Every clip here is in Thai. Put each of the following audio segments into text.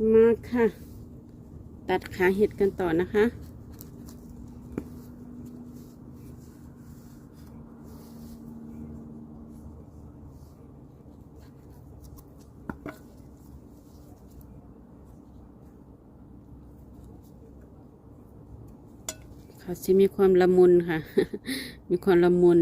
มาค่ะ ตัดขาเห็ดกันต่อนะคะ เขาจะมีความละมุนค่ะ มีความละมุน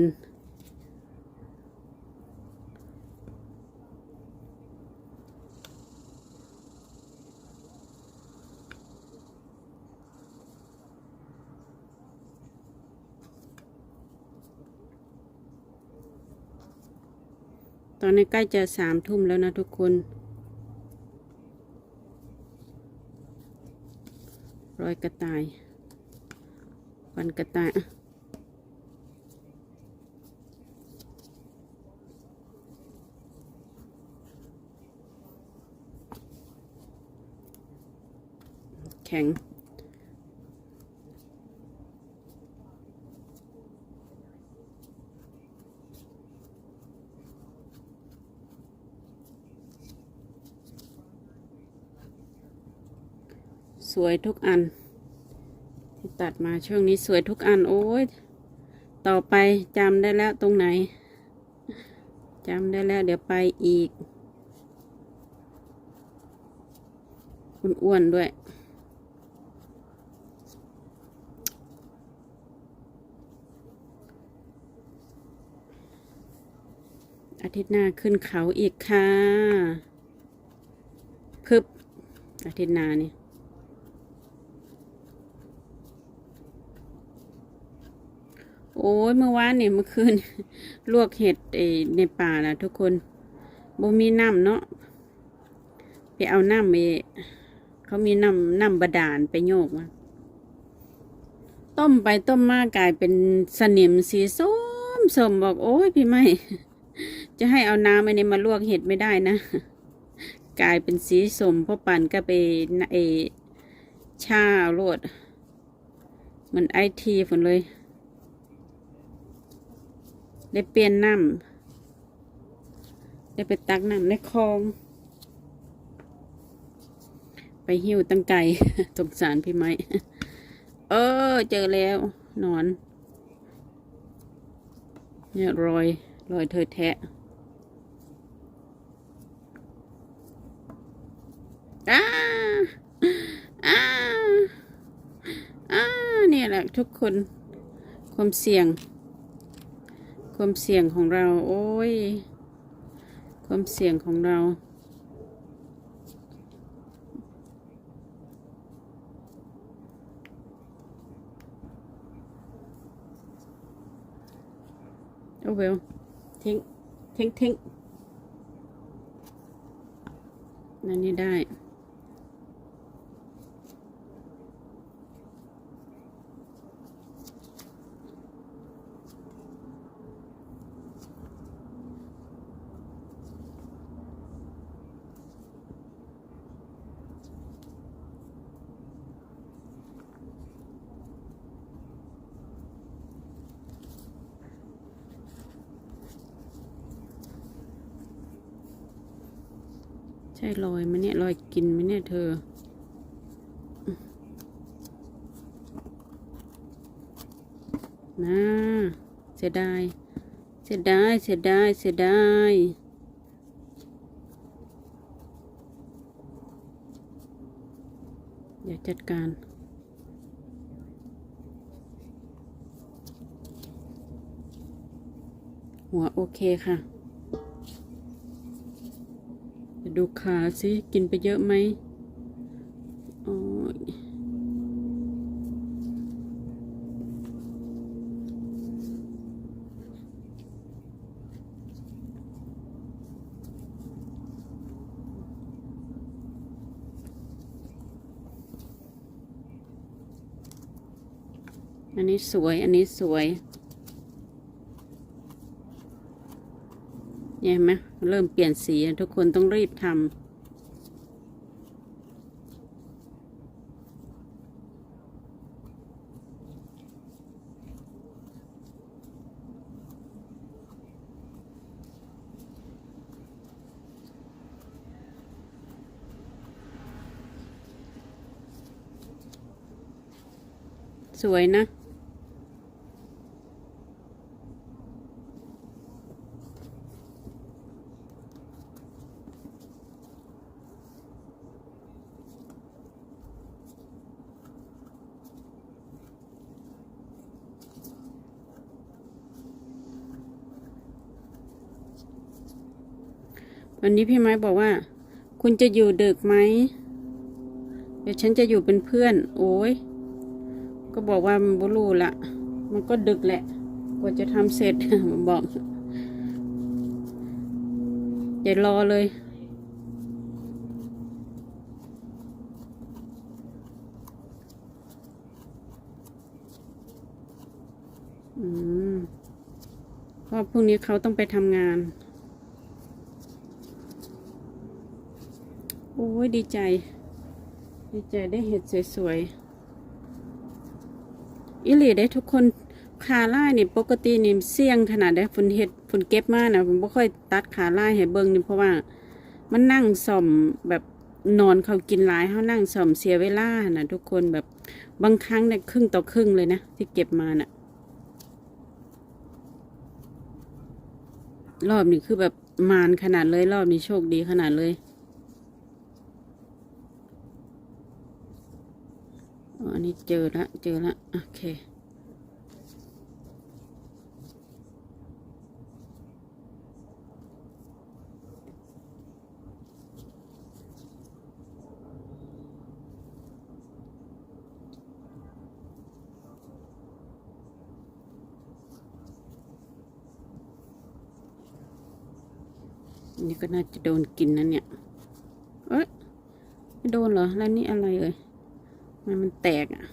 ตอนนี้ใกล้จะสามทุ่มแล้วนะทุกคน รอยกระต่ายวันกระต่ายแข็ง สวยทุกอัน ที่ตัดมาช่วงนี้สวยทุกอันโอ้ยต่อไปจำได้แล้วตรงไหนจำได้แล้วเดี๋ยวไปอีกอ้วนๆด้วย อาทิตย์หน้าขึ้นเขาอีกค่ะ พึบอาทิตย์หน้านี่ โอ้ยเมื่อวานเนี่ยเมื่อคืน ลวกเห็ดในป่านะทุกคนบ่มีน้ำเนาะไปเอาน้ำไปเขามีน้ำน้ำบาดาลไปโยกมาต้มไปต้มมากลายเป็นสนิมสีส้มสมบอกโอ้ยพี่ไม่จะให้เอาน้ำอันนี้มาลวกเห็ดไม่ได้นะ กลายเป็นสีส้มเพราะปั่นก็ไปเอชาโรดเหมือนไอทีฝนเลย ได้เปลี่ยนน้ำได้ไปตักน้ำในคลอง ไปหิวตั้งไก่สงสารพี่ไม้เออ เจอแล้ว นอน เนี่ยรอยรอยเธอแทะอ้าอ้าอ้าเนี่ยแหละทุกคนความเสี่ยง ความเสี่ยงของเรา โอ้ย ความเสี่ยงของเรา โอ้เวลทิ้ง ทิ้ง ทิ้งนั่นนี่ได้ ใช่รอยไหมเนี่ยรอยกินไหมเนี่ยเธอ นะเสียดาย เสียดาย เสียดาย เสียดายเดี๋ยวจัดการหัวโอเคค่ะ ดูขาสิกินไปเยอะไหมอ้ยอันนี้สวย อันนี้สวย เห็นไหมเริ่มเปลี่ยนสีทุกคนต้องรีบทำสวยนะ วันนี้พี่ไม้บอกว่า คุณจะอยู่ดึกไหมเดี๋ยวฉันจะอยู่เป็นเพื่อน โอ้ยก็บอกว่ามันบรูละมันก็ดึกแหละกว่าจะทำเสร็จบอกอย่ารอเลยอืมเพราะพรุ่งนี้เขาต้องไปทำงาน อ้ยดีใจ ดีใจได้เห็ดสวยๆอิหลีได้ทุกคนขาล่ายนี่ปกตินี่เสี่ยงขนาดได้ฝนเห็ดฝนเก็บมากนะผมบ่ค่อยตัดขาล่ายให้เบิ่งนี่เพราะว่ามันนั่งส่อมแบบนอนเขากินหลายเขานั่งส่อมเสียเวลานะทุกคนแบบบางครั้งเนี่ยครึ่งต่อครึ่งเลยนะที่เก็บมาน่ะ รอบนี้คือแบบมานขนาดเลยรอบนี้โชคดีขนาดเลย อันนี้เจอละเจอละโอเคนนี้ก็น่าจะโดนกินนะเนี่ย เอ้ยไม่โดนเหรอ แล้วนี่อะไรเอ่ย มันแตกอะ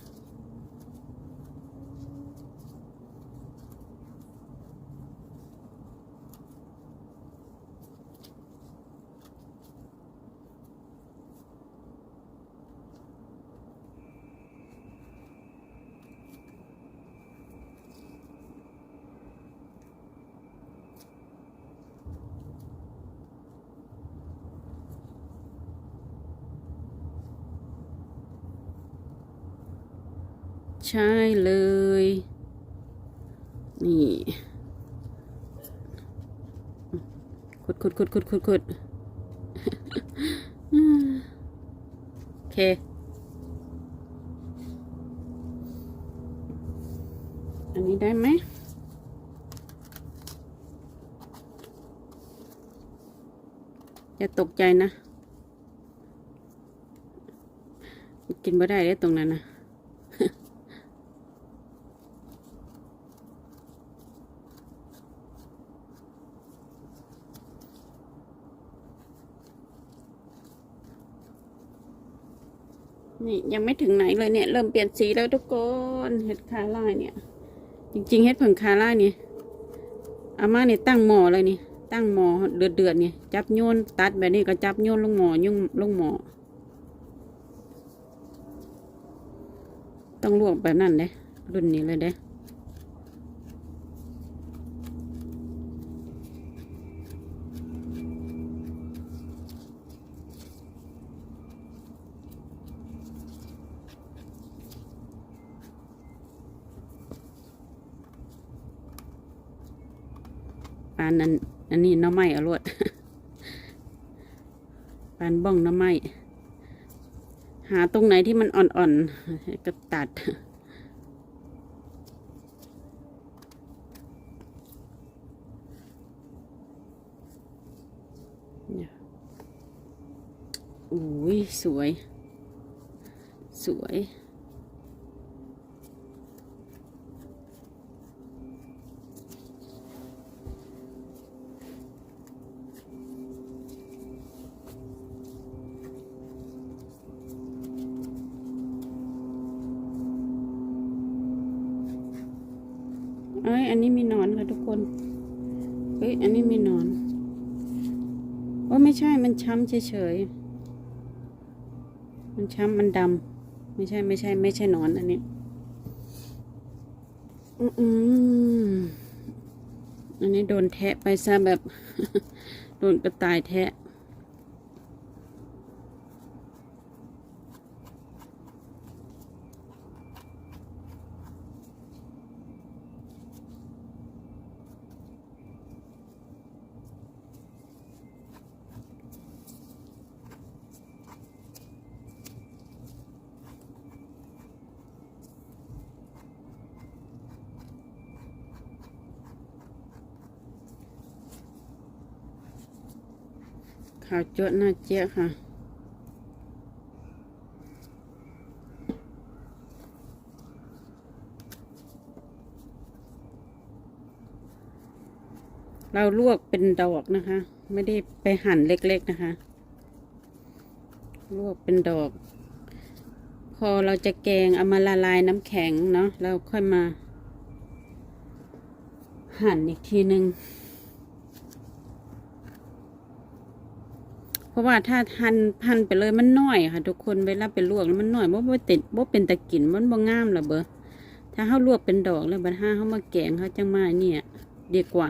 ใช่เลย นี่ ขุดขุดขุดขุดขุดขุดโอเคอันนี้ได้ไหมอย่าตกใจนะ กินไม่ได้เลยตรงนั้นนะ นี่ยังไม่ถึงไหนเลยเนี่ย เริ่มเปลี่ยนสีแล้วทุกคนเห็ดคาร่าเนี่ย จริง ๆ เห็ดผงคาร่าเนี่ยอาม่าเนี่ยตั้งหม้อเลยนี่ตั้งหม้อเดือดเดือดๆเนี่ยจับโยนตัดแบบนี้ก็จับโยนลงหมอยุ่งลงหม้อต้องลวกแบบนั้นเด้รุ่นนี้เลยเด้านนั้นอันนี้น้ำไม้อรวดปานบ้องน้ำไม้หาตรงไหนที่มันอ่อนๆก็ตัดเนี่ยอุ้ยสวย สวย เอ้ย อันนี้มีนอนค่ะทุกคนเฮ้ย อันนี้มีนอนโอ้ไม่ใช่ มันช้ำเฉยๆ มันช้ำ มันดำ ไม่ใช่ ไม่ใช่ ไม่ใช่นอนอันนี้ อืมอันนี้โดนแทะไปซะแบบ โดนกระต่ายแทะ ขาวจั่วหน้าเจี๊ยค่ะ เราลวกเป็นดอกนะคะ ไม่ได้ไปหั่นเล็กๆนะคะ ลวกเป็นดอก พอเราจะแกงเอามาละลายน้ำแข็งเนาะเราค่อยมาหั่นอีกทีหนึ่ง เพ ราะว่าถ้าทันพันไปเลยมันน้อยค่ะ ทุกคนเวลาไปลวกแล้วมันน้อยบ่บ่ติดบ่เป็นตะกินมันบ่งามละเบอถ้าเฮาลวกเป็นดอกแล้วบัดห้าเฮามาแกงเขาจังมาเนี่ยดีกว่า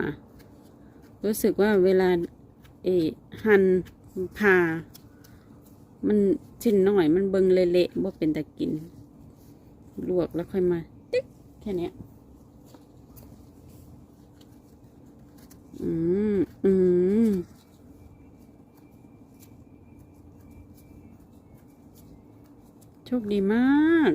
รู้สึกว่าเวลาเอหั่นผ่ามันชิ้นน้อยมันเบิงเละๆบ่เป็นตะกิน ลวกแล้วค่อยมาติ๊กแค่เนี้ยอืมอืม โชคดีมาก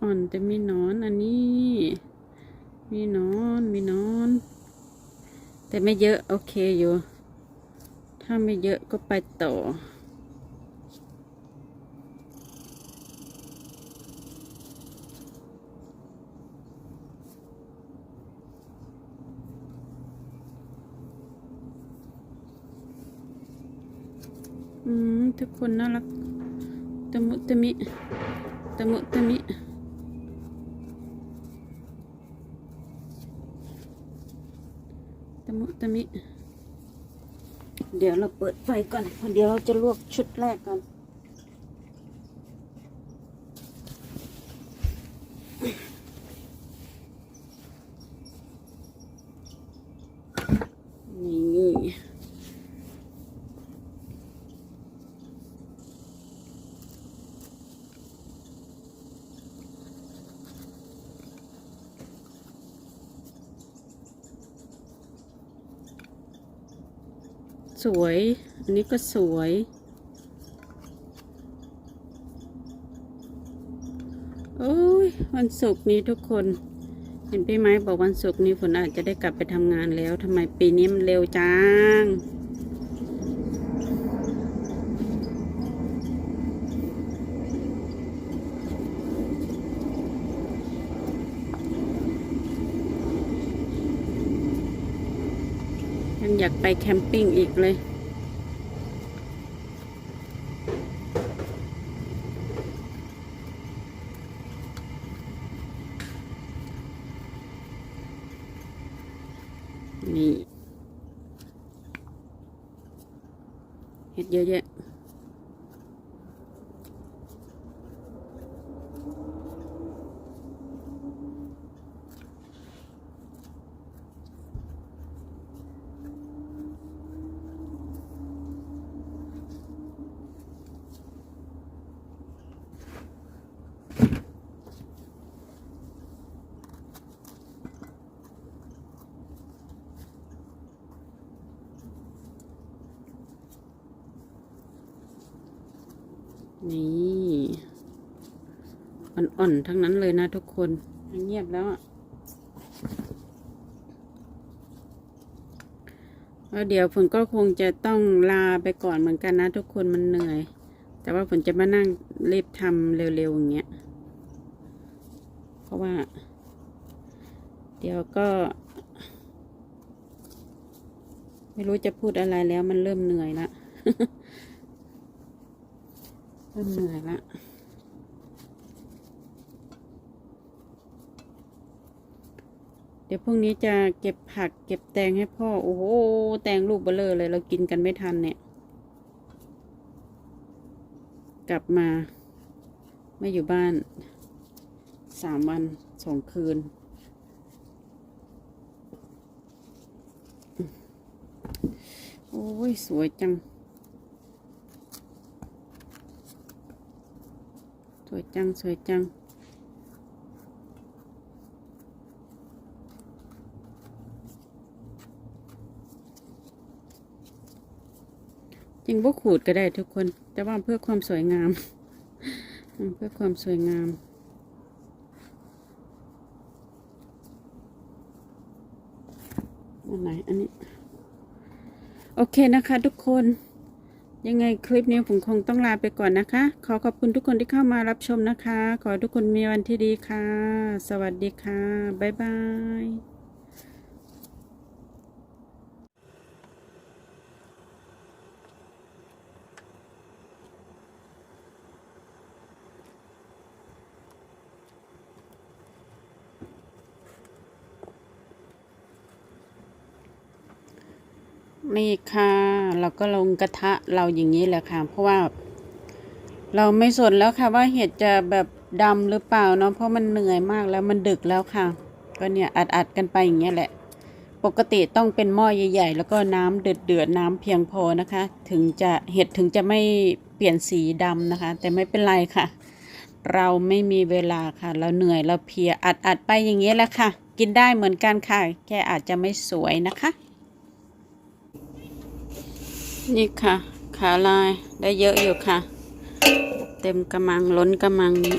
อ่อนแต่มีนอนอันนี้ มีนอนมีนอน แต่ไม่เยอะ โอเคอยู่ ถ้าไม่เยอะก็ไปต่อ อืมทุกคนน่ารักตะมุตะมิตะมุตะมิตะมุตะมิ เดี๋ยวเราเปิดไฟก่อนเดี๋ยวเราจะลวกชุดแรกก่อน สวย อันนี้ก็สวย โอ้ย วันศุกร์นี้ทุกคน เห็นพี่ไม้บอกวันศุกร์นี้ฝนอาจจะได้กลับไปทำงานแล้วทำไมปีนี้มันเร็วจังากไปแคมปิ้งอีกเลย นี่ เห็ดเยอะแยะ นี่ อ่อนๆ ทั้งนั้นเลยนะทุกคน เงียบแล้วแล้วเดี๋ยวฝนก็คงจะต้องลาไปก่อนเหมือนกันนะทุกคนมันเหนื่อย แต่ว่าฝนจะมานั่งรีบทำเร็วๆ อย่างเงี้ย เพราะว่า เดี๋ยวก็ ไม่รู้จะพูดอะไรแล้วมันเริ่มเหนื่อยละ เริ่มเหนื่อยละเดี๋ยวพรุ่งนี้จะเก็บผักเก็บแตงให้พ่อ โอ้โห แตงลูกเบลอเลย เรากินกันไม่ทันเนี่ย กลับมา ไม่อยู่บ้านสามวันสองคืน โอ้ย สวยจัง สวยจัง สวยจัง จริงบ่ขูดก็ได้ทุกคน แต่ว่าเพื่อความสวยงามอืมเพื่อความสวยงามอันไหนอันนี้ โอเคนะคะทุกคน ยังไงคลิปนี้ผมคงต้องลาไปก่อนนะคะ ขอขอบคุณทุกคนที่เข้ามารับชมนะคะ ขอทุกคนมีวันที่ดีค่ะ สวัสดีค่ะ บ๊ายบาย นี่ค่ะ เราก็ลงกระทะเราอย่างนี้แหละค่ะ เพราะว่า เราไม่สนแล้วค่ะว่าเห็ดจะแบบดำหรือเปล่าเนาะเพราะมันเหนื่อยมากแล้วมันดึกแล้วค่ะ ก็เนี่ยอัดอัดกันไปอย่างเงี้ยแหละ ปกติต้องเป็นหม้อใหญ่ ๆ แล้วก็น้ำเดือดเดือดๆน้ำเพียงพอนะคะ ถึงจะเห็ดถึงจะไม่เปลี่ยนสีดำนะคะ แต่ไม่เป็นไรค่ะ เราไม่มีเวลาค่ะ เราเหนื่อยเราเพลียอัดอัดไปอย่างเงี้ยแหละค่ะ กินได้เหมือนกันค่ะ แค่อาจจะไม่สวยนะคะ นี่ค่ะ ขาลายได้เยอะอยู่ค่ะ เต็มกระมังล้นกระมังนี้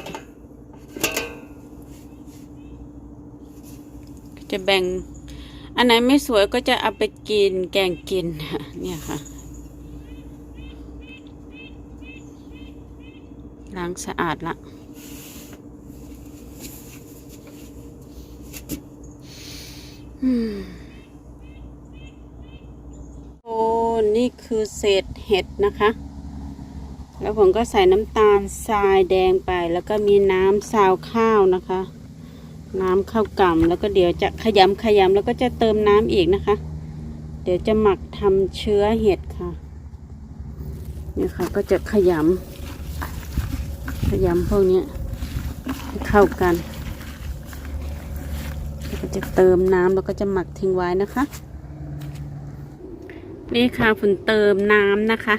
จะแบ่ง อันไหนไม่สวยก็จะเอาไปกินแกงกินเนี่ยค่ะ ล้างสะอาดละอืม โอ้นี่คือเศษเห็ดนะคะ แล้วผมก็ใส่น้ำตาลทรายแดงไป แล้วก็มีน้ำซาวข้าวนะคะ น้ำข้าวกล่ำแล้วก็เดี๋ยวจะขยำขยำแล้วก็จะเติมน้ำอีกนะคะ เดี๋ยวจะหมักทำเชื้อเห็ดค่ะนี่ค่ะก็จะขยำขยำพวกนี้ให้เข้ากันแล้วก็จะเติมน้ำแล้วก็จะหมักทิ้งไว้นะคะ นี่ค่ะฝนเติมน้ำนะคะ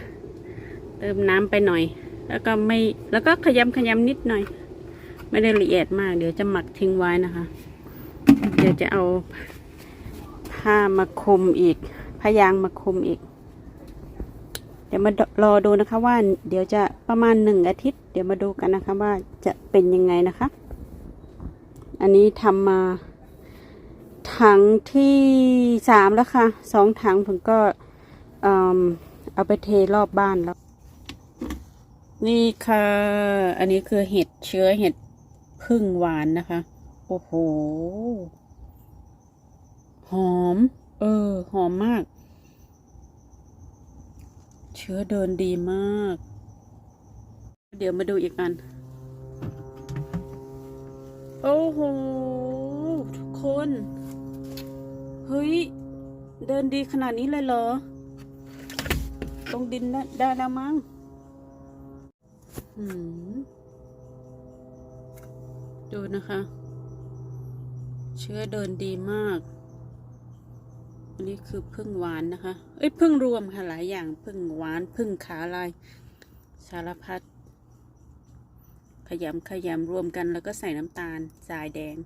เติมน้ำไปหน่อย แล้วก็ไม่แล้วก็ขยำขยำนิดหน่อย ไม่ได้ละเอียดมาก เดี๋ยวจะหมักทิ้งไว้นะคะ เดี๋ยวจะเอาผ้ามาคลุมอีกผ้ายางมาคลุมอีก เดี๋ยวมารอดูนะคะว่า เดี๋ยวจะประมาณหนึ่งอาทิตย์ เดี๋ยวมาดูกันนะคะว่าจะเป็นยังไงนะคะ อันนี้ทำมาถังที่สามแล้วค่ะสองถังผมก็ เอิ่มเอาไปเทรอบบ้านแล้ว นี่ค่ะ อันนี้คือเห็ดเชื้อเห็ดพึ่งหวานนะคะ โอ้โห หอม เออ หอมมาก เชื้อเดินดีมาก เดี๋ยวมาดูอีกกัน โอ้โห ทุกคน เฮ้ย เดินดีขนาดนี้เลยเหรอ ตรงดินได้ได้แล้วมั้งหืมดูนะคะ เชื้อเดินดีมาก อันนี้คือพึ่งหวานนะคะ เอ้ยพึ่งรวมค่ะหลายอย่างพึ่งหวานพึ่งขาลาย สารพัดขยำขยำรวมกันแล้วก็ใส่น้ำตาลทรายแดง